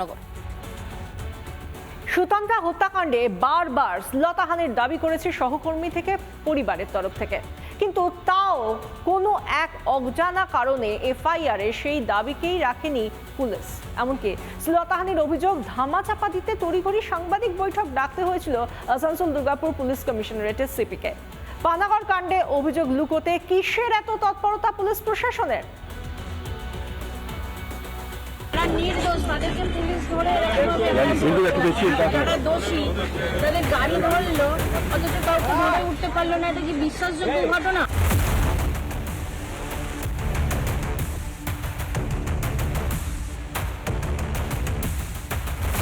নগর। সুতন্ত্রা হত্যাকাণ্ডে বারবার শ্লীলতাহানির দাবি করেছে সহকর্মী থেকে পরিবারের তরফ থেকে। কিন্তু তাও কোনো এক অজানা কারণে এফআইআরে সেই দাবিকেই রাখেনি পুলিশ। এমনকি শ্লীলতাহানির অভিযোগ ধামাচাপা দিতে তড়িঘড়ি সাংবাদিক বৈঠক ডাকতে হয়েছিল আসানসোল দুর্গাপুর পুলিশ কমিশনারেটের সিপিকে। পানাগড় কাণ্ডে অভিযোগ লুকোতে কিসের এত তৎপরতা পুলিশ প্রশাসনের? তাদেরকে পুলিশ ধরে যারা দোষী তাদের গাড়ি ধরলো অথচ কাউকে ধরে উঠতে পারল না এটা কি বিশ্বাসযোগ্য ঘটনা?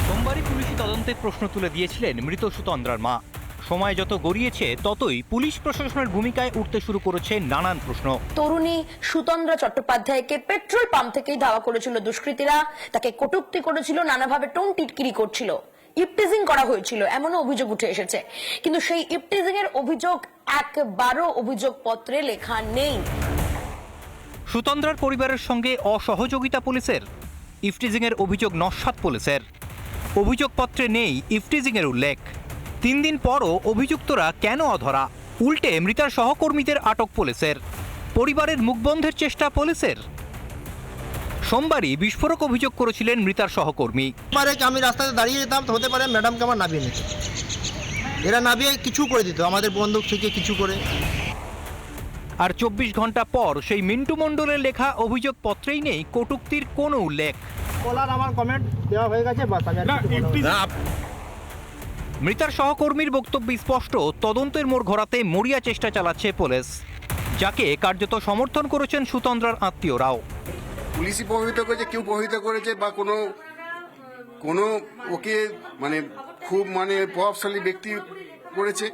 সোমবারই পুলিশি তদন্তের প্রশ্ন তুলে দিয়েছিলেন মৃত সুতন্দ্রার মা। সময় যত গড়িয়েছে ততই পুলিশ প্রশাসনের ভূমিকায় উঠতে শুরু করেছে নানান প্রশ্ন। তরুণী সুতন্দ্রা চট্টোপাধ্যায়কে পেট্রোল পাম্প থেকেই ধাওয়া করেছিল দুষ্কৃতীরা। তাকে কটূক্তি করেছিল নানাভাবে টোন টিটকিরি করছিল। ইপটিজিং করা হয়েছিল এমনও অভিযোগ উঠে এসেছে। কিন্তু সেই ইপটিজিং এর অভিযোগ একবারও অভিযোগ পত্রে লেখা নেই। সুতন্দ্রার পরিবারের সঙ্গে অসহযোগিতা পুলিশের। ইফটিজিংয়ের অভিযোগ নস্বাত পুলিশের। অভিযোগপত্রে নেই ইফটিজিংয়ের উল্লেখ। তিন দিন পরও অভিযুক্তরা কেন অধরা? উল্টে মৃতার সহকর্মীদের আটক পুলিশের। পরিবারের মুখবন্ধের চেষ্টা পুলিশের। সোমবারই বিস্ফোরক অভিযোগ করেছিলেন মৃতার সহকর্মী। আমি রাস্তাতে দাঁড়িয়ে যেতাম তো হতে পারে ম্যাডামকে আমার নামিয়ে নিত। এরা নামিয়ে কিছু করে দিত আমাদের বন্দুক থেকে কিছু করে। আর চব্বিশ ঘণ্টা পর সেই মিন্টু মণ্ডলের লেখা অভিযোগপত্রেই নেই কটুক্তির কোনো উল্লেখ। বলার আমার কমেন্ট দেওয়া হয়ে গেছে মৃতার সহকর্মীর বক্তব্য স্পষ্ট তদন্তের মোড় ঘোরাতে মরিয়া চেষ্টা চালাচ্ছে পুলিশ যাকে কার্যত সমর্থন করেছেন সুতন্দ্রার আত্মীয়রাও। পুলিশই প্রভাবিত করেছে কেউ প্রভাবিত করেছে বা কোনো কোনো ওকে মানে খুব মানে প্রভাবশালী ব্যক্তি করেছে।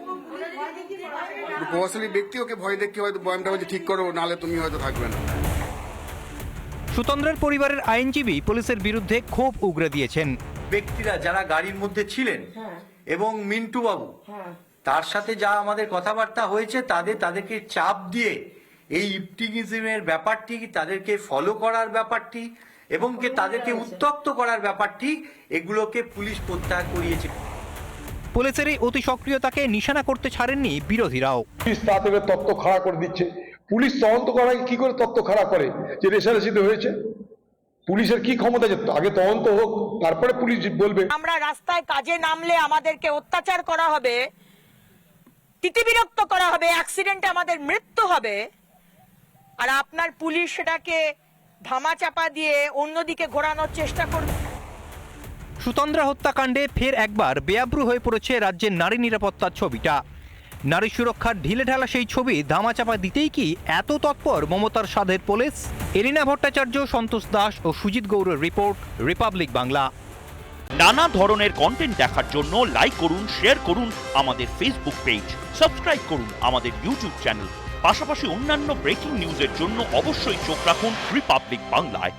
প্রভাবশালী ব্যক্তি ওকে ভয় দেখিয়ে হয়তো বয়ানটা হয়তো ঠিক করো নাহলে তুমি হয়তো থাকবে না। সুতন্দ্রার পরিবারের আইনজীবী পুলিশের বিরুদ্ধে ক্ষোভ উগরে দিয়েছেন। ব্যক্তিরা যারা গাড়ির মধ্যে ছিলেন এবং মিন্টু বাবু তার সাথে যা আমাদের কথাবার্তা হয়েছে তাদের তাদেরকে চাপ দিয়ে এই ইপটিগিজমের ব্যাপারটি তাদেরকে ফলো করার ব্যাপারটি এবং কে তাদেরকে উত্তক্ত করার ব্যাপারটি এগুলোকে পুলিশ প্রত্যাহার করিয়েছে। পুলিশের এই অতি সক্রিয়তাকে নিশানা করতে ছাড়েননি বিরোধীরাও। পুলিশ তা থেকে তত্ত্ব খাড়া করে দিচ্ছে। পুলিশ তদন্ত করায় কি করে তত্ত্ব খাড়া করে যে রেশারেশিতে হয়েছে? পুলিশের কি ক্ষমতা আছে? আগে তদন্ত হোক তারপরে পুলিশ বলবে। আমরা রাস্তায় কাজে নামলে আমাদেরকে অত্যাচার করা হবে তিতিবিরক্ত করা হবে অ্যাক্সিডেন্টে আমাদের মৃত্যু হবে আর আপনার পুলিশ সেটাকে ধামাচাপা দিয়ে অন্যদিকে ঘোরানোর চেষ্টা করবে। সুতন্দ্রা হত্যাকাণ্ডে ফের একবার বেআব্রু হয়ে পড়েছে রাজ্যের নারী নিরাপত্তার ছবিটা। নারী সুরক্ষার ঢিলে ঢালা সেই ছবি ধামাচাপা দিতেই কি এত তৎপর মমতার সাধের পুলিশ? এরিনা ভট্টাচার্য, সন্তোষ দাস ও সুজিত গৌড়ের রিপোর্ট, রিপাবলিক বাংলা। নানা ধরনের কন্টেন্ট দেখার জন্য লাইক করুন শেয়ার করুন আমাদের ফেসবুক পেজ সাবস্ক্রাইব করুন আমাদের ইউটিউব চ্যানেল পাশাপাশি অন্যান্য ব্রেকিং নিউজের জন্য অবশ্যই চোখ রাখুন রিপাবলিক বাংলায়